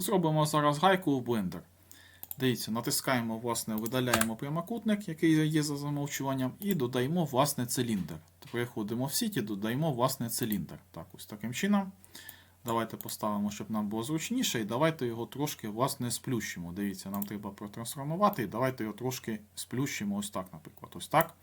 Зробимо зараз гайку в Blender. Дивіться, натискаємо, власне, видаляємо прямокутник, який є за замовчуванням, і додаємо власне циліндр. Переходимо в сіті, додаємо власне циліндр. Так, ось таким чином. Давайте поставимо, щоб нам було зручніше, і давайте його трошки власне сплющимо. Дивіться, нам треба протрансформувати, давайте його трошки сплющимо ось так, наприклад. Ось так.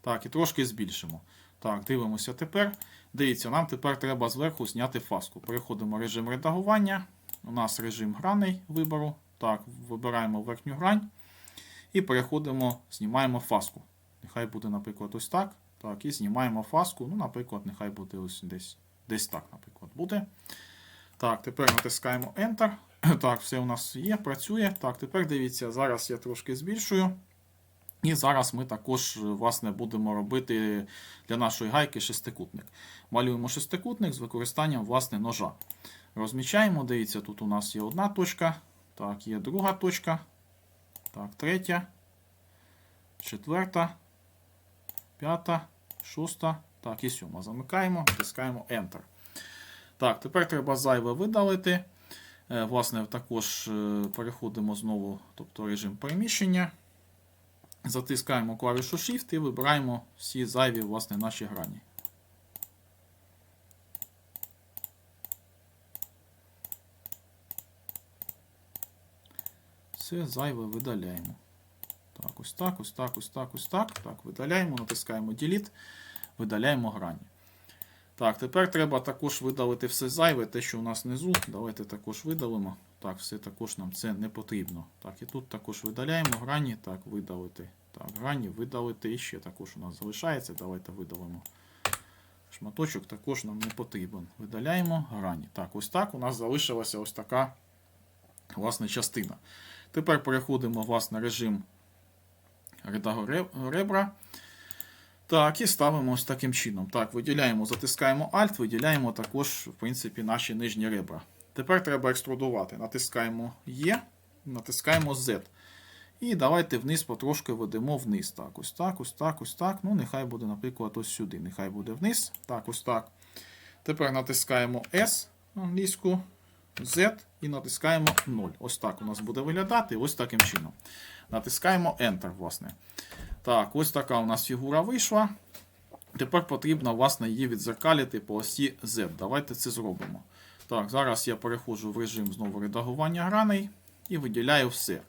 Так, і трошки збільшимо. Так, дивимося тепер. Дивіться, нам тепер треба зверху зняти фаску. Переходимо в режим редагування. У нас режим граней вибору. Так, вибираємо верхню грань. І переходимо, знімаємо фаску. Нехай буде, наприклад, ось так. Так, і знімаємо фаску. Ну, наприклад, нехай буде ось десь. Десь так, наприклад, буде. Так, тепер натискаємо Enter. Так, все у нас є, працює. Так, тепер дивіться, зараз я трошки збільшую. І зараз ми також власне, будемо робити для нашої гайки шестикутник. Малюємо шестикутник з використанням власне, ножа. Розмічаємо, дивіться, тут у нас є одна точка, так, є друга точка, так, третя, четверта, п'ята, шоста, так, і сьома. Замикаємо, натискаємо Enter. Так, тепер треба зайве видалити. Е, Власне, також е, переходимо знову, тобто режим переміщення. Затискаємо клавішу Shift і вибираємо всі зайві власне, наші грані. Все зайве видаляємо. Так, ось так, ось так, ось так, ось так. Так, видаляємо, натискаємо Delete, видаляємо грані. Так, тепер треба також видалити все зайве, те, що у нас внизу. Давайте також видалимо. Так, все також нам це не потрібно. Так, і тут також видаляємо грані. Так, видалити. Так, грані, видалити. І ще також у нас залишається. Давайте видалимо. Шматочок також нам не потрібен. Видаляємо грані. Так, ось так у нас залишилася ось така власне частина. Тепер переходимо власне режим редагу ребра. Так, і ставимо ось таким чином. Так, виділяємо, затискаємо Alt, виділяємо також, в принципі, наші нижні ребра. Тепер треба екструдувати. Натискаємо E, натискаємо Z. І давайте вниз потрошки ведемо вниз. Так, ось так, ось так, ось так. Ну, нехай буде, наприклад, ось сюди. Нехай буде вниз. Так, ось так. Тепер натискаємо S англійську, Z і натискаємо 0. Ось так у нас буде виглядати. Ось таким чином. Натискаємо Enter, власне. Так, ось така у нас фігура вийшла. Тепер потрібно, власне, її відзеркалити по осі Z. Давайте це зробимо. Так, зараз я переходжу в режим знову редагування граней і виділяю все.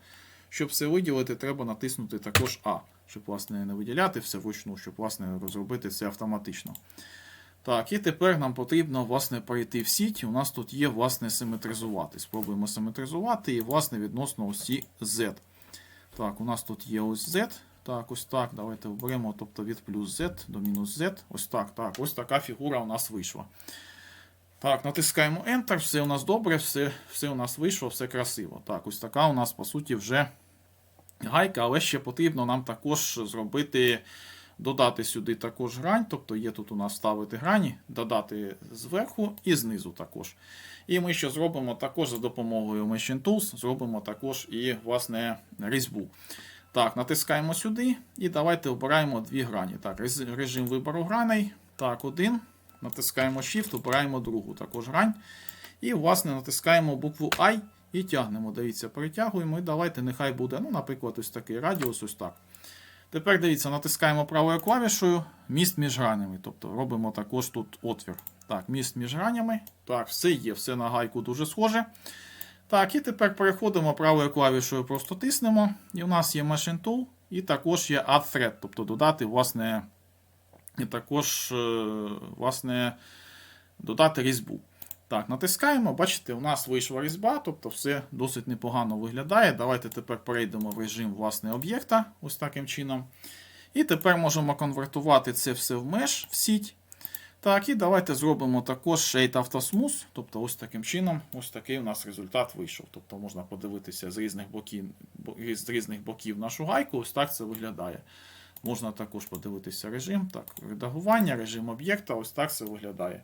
Щоб все виділити, треба натиснути також А, щоб власне, не виділяти все вручну, щоб власне, розробити це автоматично. Так, і тепер нам потрібно власне, перейти в сіть. У нас тут є власне, симетризувати. Спробуємо симетризувати і власне, відносно осі Z. Так, у нас тут є ось Z. Так, ось так. Давайте оберемо тобто від плюс Z до мінус Z. Ось так. так, Ось така фігура у нас вийшла. Так, натискаємо Enter, все у нас добре, все все у нас вийшло, все красиво. Так, ось така у нас, по суті, вже гайка, але ще потрібно нам також зробити, додати сюди також грань. Тобто є тут у нас ставити грані, додати зверху і знизу також. І ми що зробимо також за допомогою Machine Tools, зробимо також і власне різьбу. Так, натискаємо сюди і давайте обираємо дві грані. Так, режим вибору граней. Так, один. Натискаємо Shift, обираємо другу також грань. І, власне, натискаємо букву I і тягнемо. Дивіться, перетягуємо. І давайте, нехай буде, ну, наприклад, ось такий радіус, ось так. Тепер дивіться, натискаємо правою клавішою міст між гранями. Тобто робимо також тут отвір. Так, міст між гранями. Так, все є, все на гайку дуже схоже. Так, і тепер переходимо правою клавішою, просто тиснемо. І у нас є Machine Tool, і також є Add Thread, тобто додати, власне, і також, е, власне, додати різьбу. Так, натискаємо, бачите, у нас вийшла різьба, тобто все досить непогано виглядає. Давайте тепер перейдемо в режим власне, об'єкта, ось таким чином. І тепер можемо конвертувати це все в меж, в сіть. Так, і давайте зробимо також Shade Auto Smooth, тобто ось таким чином, ось такий у нас результат вийшов. Тобто можна подивитися з різних боків, з різних боків нашу гайку, ось так це виглядає. Можна також подивитися режим, так, редагування, режим об'єкта, ось так це виглядає.